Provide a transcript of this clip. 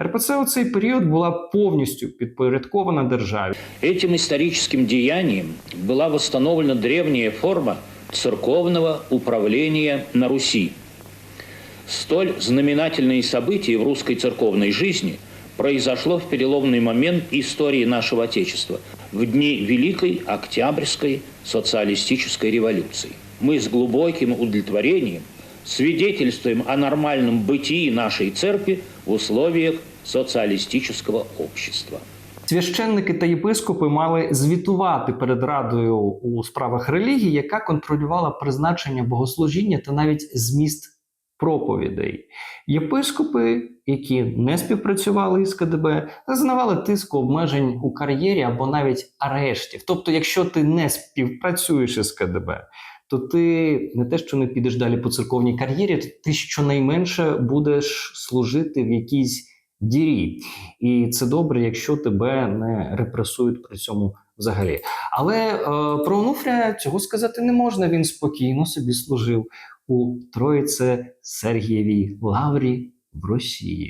РПЦ у цей період була повністю підпорядкована державі. Этим историческим деянием была восстановлена древняя форма церковного управления на Руси. Столь знаменательное событие в русской церковной жизни произошло в переломный момент истории нашего Отечества, в дни Великой Октябрьской социалистической революции. Мы с глубоким удовлетворением свидетельствуем о нормальном бытии нашей церкви в условиях социалистического общества. Священники та єпископи мали звітувати перед радою у справах релігії, яка контролювала призначення богослужіння та навіть зміст проповідей. Єпископи, які не співпрацювали із КДБ, зазнавали тиску обмежень у кар'єрі або навіть арештів. Тобто, якщо ти не співпрацюєш із КДБ, то ти не те, що не підеш далі по церковній кар'єрі, ти щонайменше будеш служити в якійсь дірі. І це добре, якщо тебе не репресують при цьому взагалі. Але е, про Онуфрія цього сказати не можна. Він спокійно собі служив у Троїце Сергієвій Лаврі в Росії.